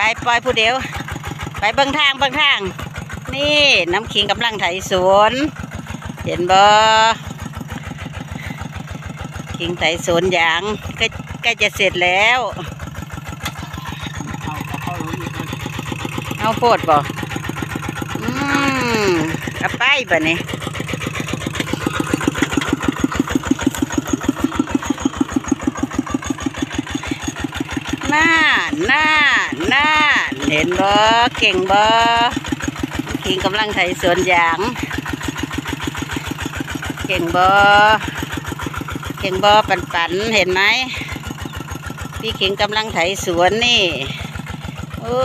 ไปปล่อยผู้เดียว ไปเบิ่งทางเบิ่งทาง นี่น้ำขิงกำลังไถสวนเห็นบ่ขิงไถสวนยางใกล้ใกล้จะเสร็จแล้วเอาโพดบ่อืมกระไปบ่เนี่ น่าน่าน่าเห็นบ่เก่งบ่คิงกำลังไถสวนยาง เก่งบ่เก่งบ่ปันปันเห็นไหมพี่ขิงกำลังไถสวนนี่โอ้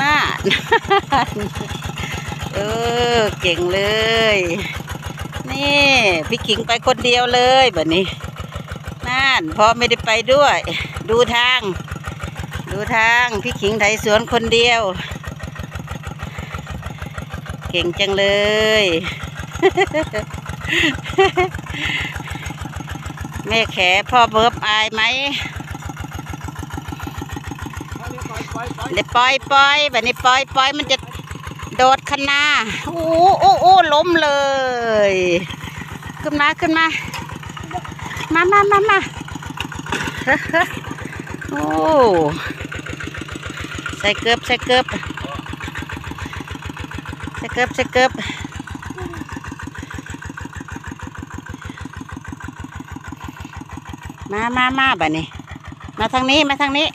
น่าเออเก่งเลย นี่พี่ขิงไปคนเดียวเลยแบบนี้ น่านพ่อไม่ได้ไปด้วย ดูทาง ดูทางพี่ขิงไถสวนคนเดียว เก่งจังเลย แม่แขพ่อเบิบอายไหมเอาเลยปล่อยปล่อยปล่อยเดี๋ยวปล่อยปล่อยแบบนี้ปล่อยปล่อยมันจะโดดคันนาโอ้โอ้โอ้ล้มเลย ขึ้นมาขึ้นมา มามามามาโอ้ใส่เกือบใส่เกือบใส่เกือบใส่เกือบมามามาแบบนี้ มาทางนี้ มาทางนี้